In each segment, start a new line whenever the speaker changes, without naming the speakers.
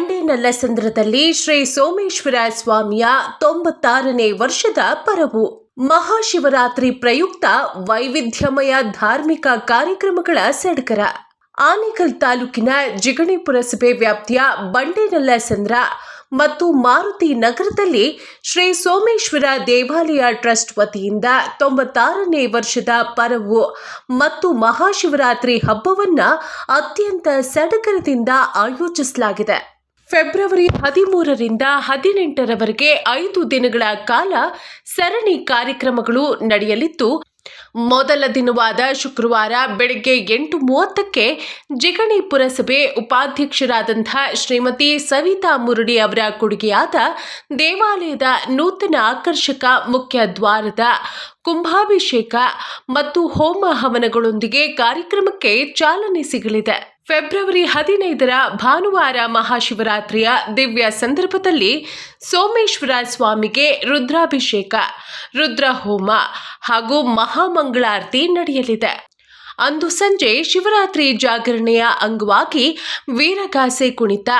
ನಲ್ಲಸಂದ್ರದಲ್ಲಿ ಶ್ರೀ ಸೋಮೇಶ್ವರ ಸ್ವಾಮಿಯ ತೊಂಬತ್ತಾರನೇ ವರ್ಷದ ಪರವು. ಮಹಾಶಿವರಾತ್ರಿ ಪ್ರಯುಕ್ತ ವೈವಿಧ್ಯಮಯ ಧಾರ್ಮಿಕ ಕಾರ್ಯಕ್ರಮಗಳ ಸಡಗರ. ಆನೇಕಲ್ ತಾಲೂಕಿನ ಜಿಗಣಿ ಪುರಸಭೆ ವ್ಯಾಪ್ತಿಯ ಬಂಡೇನಲ್ಲಸಂದ್ರ ಮತ್ತು ಮಾರುತಿ ನಗರದಲ್ಲಿ ಶ್ರೀ ಸೋಮೇಶ್ವರ ದೇವಾಲಯ ಟ್ರಸ್ಟ್ ವತಿಯಿಂದ ತೊಂಬತ್ತಾರನೇ ವರ್ಷದ ಪರವು ಮತ್ತು ಮಹಾಶಿವರಾತ್ರಿ ಹಬ್ಬವನ್ನು ಅತ್ಯಂತ ಸಡಗರದಿಂದ ಆಯೋಜಿಸಲಾಗಿದೆ. ಫೆಬ್ರವರಿ ಹದಿಮೂರರಿಂದ ಹದಿನೆಂಟರವರೆಗೆ ಐದು ದಿನಗಳ ಕಾಲ ಸರಣಿ ಕಾರ್ಯಕ್ರಮಗಳು ನಡೆಯಲಿದ್ದು, ಮೊದಲ ದಿನವಾದ ಶುಕ್ರವಾರ ಬೆಳಗ್ಗೆ ಎಂಟು ಮೂವತ್ತಕ್ಕೆ ಜಿಗಣಿ ಪುರಸಭೆ ಉಪಾಧ್ಯಕ್ಷರಾದಂಥ ಶ್ರೀಮತಿ ಸವಿತಾ ಮುರುಡಿ ಅವರ ಕೊಡುಗೆಯಾದ ದೇವಾಲಯದ ನೂತನ ಆಕರ್ಷಕ ಮುಖ್ಯ ದ್ವಾರದ ಕುಂಭಾಭಿಷೇಕ ಮತ್ತು ಹೋಮ ಹವನಗಳೊಂದಿಗೆ ಕಾರ್ಯಕ್ರಮಕ್ಕೆ ಚಾಲನೆ ಸಿಗಲಿದೆ. ಫೆಬ್ರವರಿ ಹದಿನೈದರ ಭಾನುವಾರ ಮಹಾಶಿವರಾತ್ರಿಯ ದಿವ್ಯ ಸಂದರ್ಭದಲ್ಲಿ ಸೋಮೇಶ್ವರ ಸ್ವಾಮಿಗೆ ರುದ್ರಾಭಿಷೇಕ ರುದ್ರಹೋಮ ಹಾಗೂ ಮಹಾಮಂಗಳಾರತಿ ನಡೆಯಲಿದೆ. ಅಂದು ಸಂಜೆ ಶಿವರಾತ್ರಿ ಜಾಗರಣೆಯ ಅಂಗವಾಗಿ ವೀರಗಾಸೆ ಕುಣಿತ,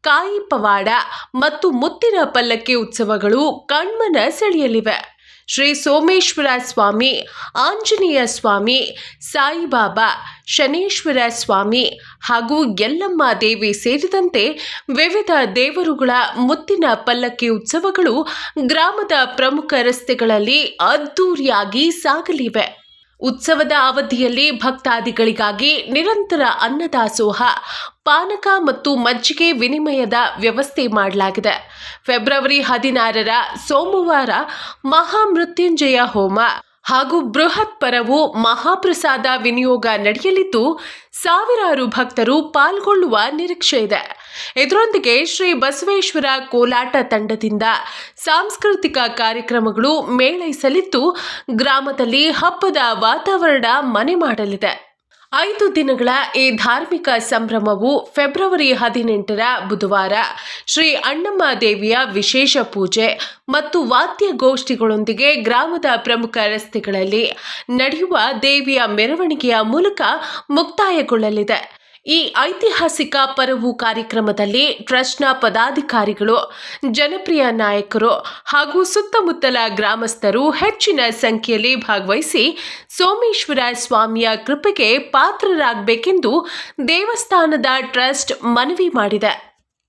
ಕಾಯಿ ಪವಾಡ ಮತ್ತು ಮುತ್ತಿನ ಪಲ್ಲಕ್ಕಿ ಉತ್ಸವಗಳು ಕಣ್ಮನ ಸೆಳೆಯಲಿವೆ. ಶ್ರೀ ಸೋಮೇಶ್ವರ ಸ್ವಾಮಿ, ಆಂಜನೇಯ ಸ್ವಾಮಿ, ಸಾಯಿಬಾಬಾ, ಶನೇಶ್ವರ ಸ್ವಾಮಿ ಹಾಗೂ ಯಲ್ಲಮ್ಮ ದೇವಿ ಸೇರಿದಂತೆ ವಿವಿಧ ದೇವರುಗಳ ಮುತ್ತಿನ ಪಲ್ಲಕ್ಕಿ ಉತ್ಸವಗಳು ಗ್ರಾಮದ ಪ್ರಮುಖ ರಸ್ತೆಗಳಲ್ಲಿ ಅದ್ದೂರಿಯಾಗಿ ಸಾಗಲಿವೆ. ಉತ್ಸವದ ಅವಧಿಯಲ್ಲಿ ಭಕ್ತಾದಿಗಳಿಗಾಗಿ ನಿರಂತರ ಅನ್ನದಾಸೋಹ, ಪಾನಕ ಮತ್ತು ಮಜ್ಜಿಗೆ ವಿನಿಮಯದ ವ್ಯವಸ್ಥೆ ಮಾಡಲಾಗಿದೆ. ಫೆಬ್ರವರಿ ಹದಿನಾರರ ಸೋಮವಾರ ಮಹಾಮೃತ್ಯುಂಜಯ ಹೋಮ ಹಾಗೂ ಬೃಹತ್ ಪರವು ಮಹಾಪ್ರಸಾದ ವಿನಿಯೋಗ ನಡೆಯಲಿದ್ದು, ಸಾವಿರಾರು ಭಕ್ತರು ಪಾಲ್ಗೊಳ್ಳುವ ನಿರೀಕ್ಷೆ ಇದೆ. ಇದರೊಂದಿಗೆ ಶ್ರೀ ಬಸವೇಶ್ವರ ಕೋಲಾಟ ತಂಡದಿಂದ ಸಾಂಸ್ಕೃತಿಕ ಕಾರ್ಯಕ್ರಮಗಳು ಮೇಳೈಸಲಿದ್ದು, ಗ್ರಾಮದಲ್ಲಿ ಹಬ್ಬದ ವಾತಾವರಣ ಮನೆ ಮಾಡಲಿದೆ. ಐದು ದಿನಗಳ ಈ ಧಾರ್ಮಿಕ ಸಂಭ್ರಮವು ಫೆಬ್ರವರಿ ಹದಿನೆಂಟರ ಬುಧವಾರ ಶ್ರೀ ಅಣ್ಣಮ್ಮ ದೇವಿಯ ವಿಶೇಷ ಪೂಜೆ ಮತ್ತು ವಾದ್ಯಗೋಷ್ಠಿಗಳೊಂದಿಗೆ ಗ್ರಾಮದ ಪ್ರಮುಖ ರಸ್ತೆಗಳಲ್ಲಿ ನಡೆಯುವ ದೇವಿಯ ಮೆರವಣಿಗೆಯ ಮೂಲಕ ಮುಕ್ತಾಯಗೊಳ್ಳಲಿದೆ. ಈ ಐತಿಹಾಸಿಕ ಪರವು ಕಾರ್ಯಕ್ರಮದಲ್ಲಿ ಟ್ರಸ್ಟ್ನ ಪದಾಧಿಕಾರಿಗಳು, ಜನಪ್ರಿಯ ನಾಯಕರು ಹಾಗೂ ಸುತ್ತಮುತ್ತಲ ಗ್ರಾಮಸ್ಥರು ಹೆಚ್ಚಿನ ಸಂಖ್ಯೆಯಲ್ಲಿ ಭಾಗವಹಿಸಿ ಸೋಮೇಶ್ವರ ಸ್ವಾಮಿಯ ಕೃಪೆಗೆ ಪಾತ್ರರಾಗಬೇಕೆಂದು ದೇವಸ್ಥಾನದ ಟ್ರಸ್ಟ್ ಮನವಿ ಮಾಡಿದೆ.